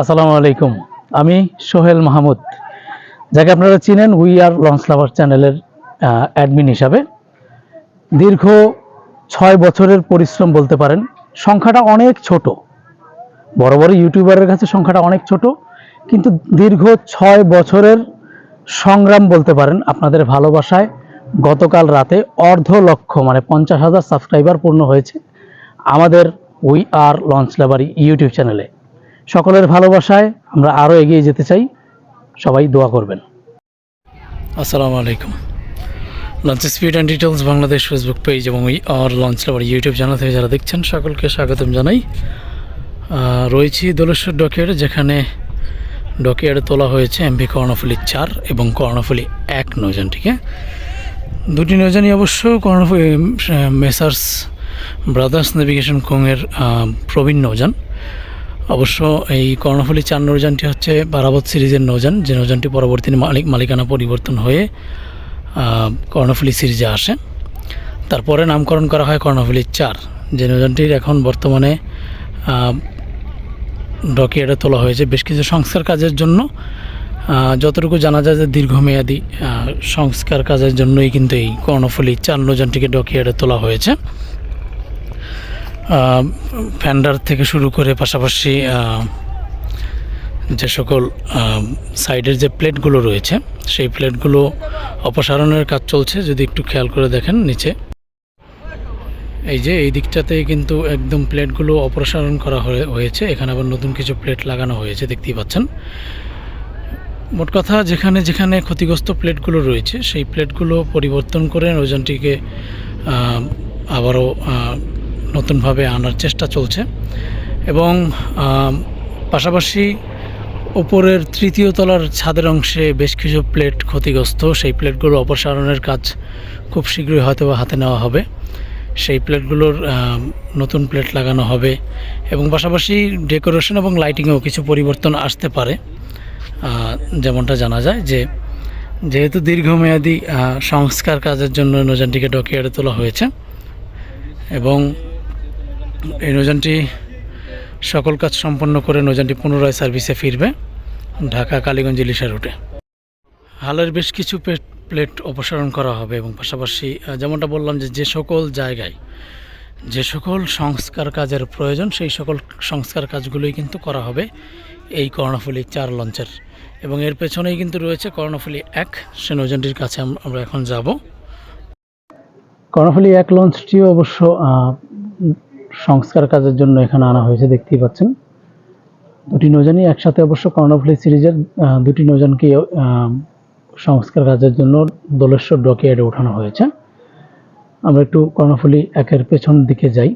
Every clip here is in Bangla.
আসসালামু আলাইকুম। আমি সোহেল মাহমুদ। যাকে আপনারা চিনেন উই আর লঞ্চ লাভার চ্যানেলের অ্যাডমিন হিসাবে। দীর্ঘ ছয় বছরের পরিশ্রম বলতে পারেন, সংখ্যাটা অনেক ছোট। বড় বড় ইউটিউবারের কাছে সংখ্যাটা অনেক ছোট, কিন্তু দীর্ঘ ছয় বছরের সংগ্রাম বলতে পারেন, আপনাদের ভালোবাসায় গতকাল রাতে অর্ধ লক্ষ মানে পঞ্চাশ হাজার সাবস্ক্রাইবার পূর্ণ হয়েছে আমাদের we are launch lover YouTube চ্যানেলে সকলের ভালোবাসায় আমরা আরও এগিয়ে যেতে চাই। সবাই দোয়া করবেন। আসসালামু আলাইকুম। Launch speed and details Bangladesh Facebook page এবং আর লঞ্চ লাভার ইউটিউব চ্যানেল থেকে যারা দেখছেন, সকলকে স্বাগতম জানাই। রয়েছি দোলেশ্বর ডকের, যেখানে ডকেয়ারে তোলা হয়েছে এমভি কর্ণফুলি চার এবং কর্ণফুলি এক নৌযানটিকে। দুটি নৌযানই অবশ্য কর্ণফুলি মেসার্স ব্রাদার্স নেভিগেশন কোংয়ের প্রবীণ নৌযান। অবশ্য এই কর্ণফুলী চার নৌযানটি হচ্ছে বারাবত সিরিজের নৌযান, যে নৌযানটি পরবর্তী মালিক মালিকানা পরিবর্তন হয়ে কর্ণফুলী সিরিজে আসে। তারপরে নামকরণ করা হয় কর্ণফুলী চার, যে নৌযানটির এখন বর্তমানে ডকিয়ার্ডে তোলা হয়েছে। বেশ কিছু সংস্কার কাজের জন্য যতটুকু জানা যায় যে দীর্ঘমেয়াদী সংস্কার কাজের জন্যই কিন্তু এই কর্ণফুলী চার নৌযানটিকে ডকিয়ার্ডে তোলা হয়েছে। ফ্যান্ডার থেকে শুরু করে পাশাপাশি যে সকল সাইডের যে প্লেটগুলো রয়েছে, সেই প্লেটগুলো অপসারণের কাজ চলছে। যদি একটু খেয়াল করে দেখেন নিচে। এই যে, এই দিকটাতে কিন্তু একদম প্লেটগুলো অপসারণ করা হয়ে- হয়েছে। এখানে আবার নতুন কিছু প্লেট লাগানো হয়েছে, দেখতেই পাচ্ছেন। মোট কথা, যেখানে যেখানে ক্ষতিগ্রস্ত প্লেটগুলো রয়েছে, সেই প্লেটগুলো পরিবর্তন করে ওজনটিকে আবারও নতুনভাবে আনার চেষ্টা চলছে এবং পাশাপাশি ওপরের তৃতীয় তলার ছাদের অংশে বেশ কিছু প্লেট ক্ষতিগ্রস্ত। সেই প্লেটগুলো অপসারণের কাজ খুব শীঘ্রই হয়তো হাতে নেওয়া হবে। সেই প্লেটগুলোর নতুন প্লেট লাগানো হবে এবং পাশাপাশি ডেকোরেশন এবং লাইটিংয়েও কিছু পরিবর্তন আসতে পারে। যেমনটা জানা যায় যে, যেহেতু দীর্ঘমেয়াদী সংস্কার কাজের জন্য নৌযানটিকে ডকিয়ার্ডে তোলা হয়েছে এবং এই নৌযানটি সকল কাজ সম্পন্ন করে নৌযানটি পুনরায় সার্ভিসে ফিরবে ঢাকা কালীগঞ্জ ইলিশা রুটে। হালের বেশ কিছু প্লেট- অপসারণ করা হবে এবং পাশাপাশি যেমনটা বললাম যে যে সকল জায়গায়, যে সকল সংস্কার কাজের প্রয়োজন, সেই সকল সংস্কার কাজগুলোই কিন্তু করা হবে এই কর্ণফুলী চার লঞ্চের। এবং এর পেছনেই কিন্তু রয়েছে কর্ণফুলি এক, সে নৌযানটির কাছে আমরা এখন যাব। কর্ণফুলি এক লঞ্চটিও অবশ্য সংস্কার কাজের জন্য এখানে আনা হয়েছে দেখতেই পাচ্ছেন। দুটি নৌযানই একসাথে অবশ্য কর্ণফুলী সিরিজের দুটি নৌযানকে আহ, সংস্কার কাজের জন্য দোলেশ্বর ডকিয়ার্ডে ওঠানো হয়েছে। আমরা একটু কর্ণফুলি একের পেছন দিকে যাই।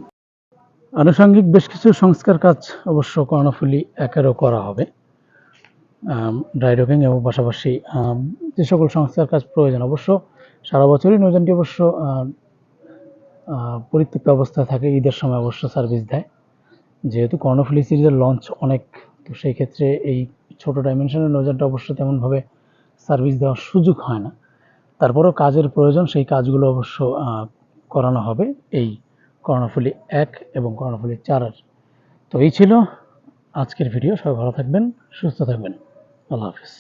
আনুষঙ্গিক বেশ কিছু সংস্কার কাজ অবশ্য কর্ণফুলি একেরও করা হবে। ড্রাই ডকিং এবং পাশাপাশি যে সকল সংস্কার কাজ প্রয়োজন অবশ্য সারা বছরই নৌযানটি অবশ্য পরিত্যক্ত অবস্থায় থাকে, ঈদের সময় অবশ্য সার্ভিস দেয়। যেহেতু কর্ণফুলি সিরিজের লঞ্চ অনেক, তো সেই ক্ষেত্রে এই ছোট ডাইমেনশনের নৌযানটা অবশ্য তেমনভাবে সার্ভিস দেওয়ার সুযোগ হয় না। তারপরেও কাজের প্রয়োজন, সেই কাজগুলো অবশ্য করানো হবে এই কর্ণফুলি এক এবং কর্ণফুলি চারের। তো এই ছিল আজকের ভিডিও সবাই ভালো থাকবেন, সুস্থ থাকবেন। আল্লাহ হাফিজ।